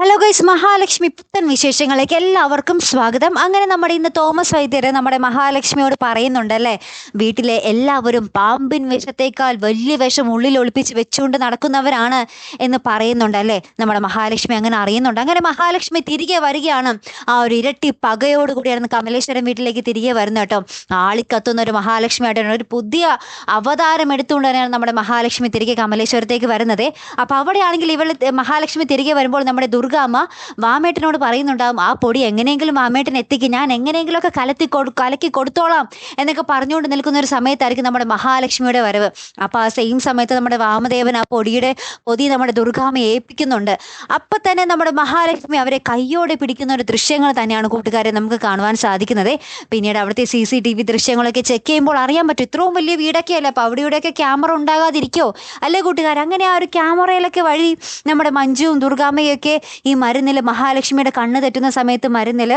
Hello guys Mahalakshmi പുത്തൻ വിശേഷങ്ങളിലേക്ക് എല്ലാവർക്കും സ്വാഗതം. അങ്ങനെ നമ്മുടെ ഇന്ന് തോമസ് വൈദ്യരെ നമ്മുടെ മഹാലക്ഷ്മിയോട് പറയുന്നുണ്ടല്ലേ വീട്ടിലെ എല്ലാവരും പാമ്പിൻ വിഷത്തേക്കാൾ വലിയ വിഷം ഉള്ളിൽ ഒളിപ്പിച്ച് വെച്ചുകൊണ്ട് നടക്കുന്നവരാണ് എന്ന് പറയുന്നുണ്ടല്ലേ നമ്മുടെ മഹാലക്ഷ്മി അങ്ങനെ അറിയുന്നുണ്ട്. അങ്ങനെ മഹാലക്ഷ്മി തിരികെ വരികയാണ്. ആ ഒരു ഇരട്ടി പകയോടുകൂടിയാണ് കമലേശ്വരം വീട്ടിലേക്ക് തിരികെ വരുന്നത് കേട്ടോ. ആളിക്കത്തുന്ന ഒരു മഹാലക്ഷ്മിയായിട്ടാണ്. ഒരു പുതിയ അവതാരം എടുത്തുകൊണ്ട് തന്നെയാണ് നമ്മുടെ മഹാലക്ഷ്മി തിരികെ കമലേശ്വരത്തേക്ക് വരുന്നത്. അപ്പോൾ അവിടെയാണെങ്കിൽ ഇവൾ മഹാലക്ഷ്മി തിരികെ വരുമ്പോൾ നമ്മുടെ ദുർഗാമ്മ വാമേട്ടനോട് പറയുന്നുണ്ടാവും ആ പൊടി എങ്ങനെയെങ്കിലും വാമേട്ടൻ എത്തിക്കും ഞാൻ എങ്ങനെയെങ്കിലുമൊക്കെ കലത്തി കൊടു കലക്കി കൊടുത്തോളാം എന്നൊക്കെ പറഞ്ഞുകൊണ്ട് നിൽക്കുന്ന ഒരു സമയത്തായിരിക്കും നമ്മുടെ മഹാലക്ഷ്മിയുടെ വരവ്. അപ്പോൾ ആ സെയിം സമയത്ത് നമ്മുടെ വാമദേവൻ ആ പൊടിയുടെ പൊതി നമ്മുടെ ദുർഗാമ്മയെ ഏൽപ്പിക്കുന്നുണ്ട്. അപ്പം തന്നെ നമ്മുടെ മഹാലക്ഷ്മി അവരെ കയ്യോടെ പിടിക്കുന്ന ഒരു ദൃശ്യങ്ങൾ തന്നെയാണ് കൂട്ടുകാരെ നമുക്ക് കാണുവാൻ സാധിക്കുന്നത്. പിന്നീട് അവിടുത്തെ സി സി ടി വി ദൃശ്യങ്ങളൊക്കെ ചെക്ക് ചെയ്യുമ്പോൾ അറിയാൻ പറ്റും ഇത്രയും വലിയ വീടൊക്കെ അല്ല അപ്പോൾ അവിടെ ഇവിടെയൊക്കെ ക്യാമറ ഉണ്ടാകാതിരിക്കോ? അല്ലേ കൂട്ടുകാർ അങ്ങനെ ആ ഒരു ക്യാമറയിലൊക്കെ വഴി നമ്മുടെ മഞ്ജുവും ദുർഗാമ്മയൊക്കെ ഈ മരുന്നിൽ മഹാലക്ഷ്മിയുടെ കണ്ണ് തെറ്റുന്ന സമയത്ത് മരുന്നിൽ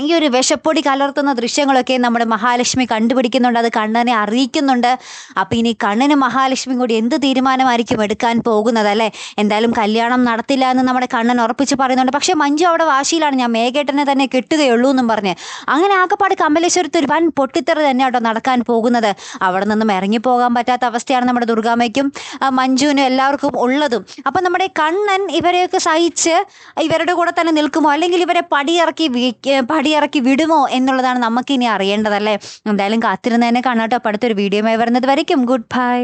ഈ ഒരു വിഷപ്പൊടി കലർത്തുന്ന ദൃശ്യങ്ങളൊക്കെ നമ്മുടെ മഹാലക്ഷ്മി കണ്ടുപിടിക്കുന്നുണ്ട്. അത് കണ്ണനെ അറിയിക്കുന്നുണ്ട്. അപ്പം ഇനി കണ്ണന് മഹാലക്ഷ്മി കൂടി എന്ത് തീരുമാനമായിരിക്കും എടുക്കാൻ പോകുന്നത് അല്ലേ? എന്തായാലും കല്യാണം നടത്തില്ല എന്ന് നമ്മുടെ കണ്ണൻ ഉറപ്പിച്ച് പറയുന്നുണ്ട്. പക്ഷേ മഞ്ജു അവിടെ വാശിയിലാണ്. ഞാൻ മേഘേട്ടനെ തന്നെ കിട്ടുകയുള്ളൂ എന്നും പറഞ്ഞ്. അങ്ങനെ ആകപ്പാട് കമലേശ്വരത്ത് ഒരു വൻ പൊട്ടിത്തെറി തന്നെ കേട്ടോ നടക്കാൻ പോകുന്നത്. അവിടെ നിന്നും ഇറങ്ങിപ്പോകാൻ പറ്റാത്ത അവസ്ഥയാണ് നമ്മുടെ ദുർഗാമ്മയ്ക്കും ആ, മഞ്ജുവിനും എല്ലാവർക്കും ഉള്ളതും. അപ്പം നമ്മുടെ കണ്ണൻ ഇവരെയൊക്കെ സഹിച്ച് ഇവരുടെ കൂടെ തന്നെ നിൽക്കുമോ? അല്ലെങ്കിൽ ഇവരെ പടിയിറക്കി വീ- പടിയിറക്കി വിടുമോ എന്നുള്ളതാണ് നമുക്കിനി അറിയേണ്ടതല്ലേ? എന്തായാലും കാത്തിരുന്ന് തന്നെ കാണാട്ടോ. അടുത്തൊരു വീഡിയോ വരുന്നത് വരയ്ക്കും. Good bye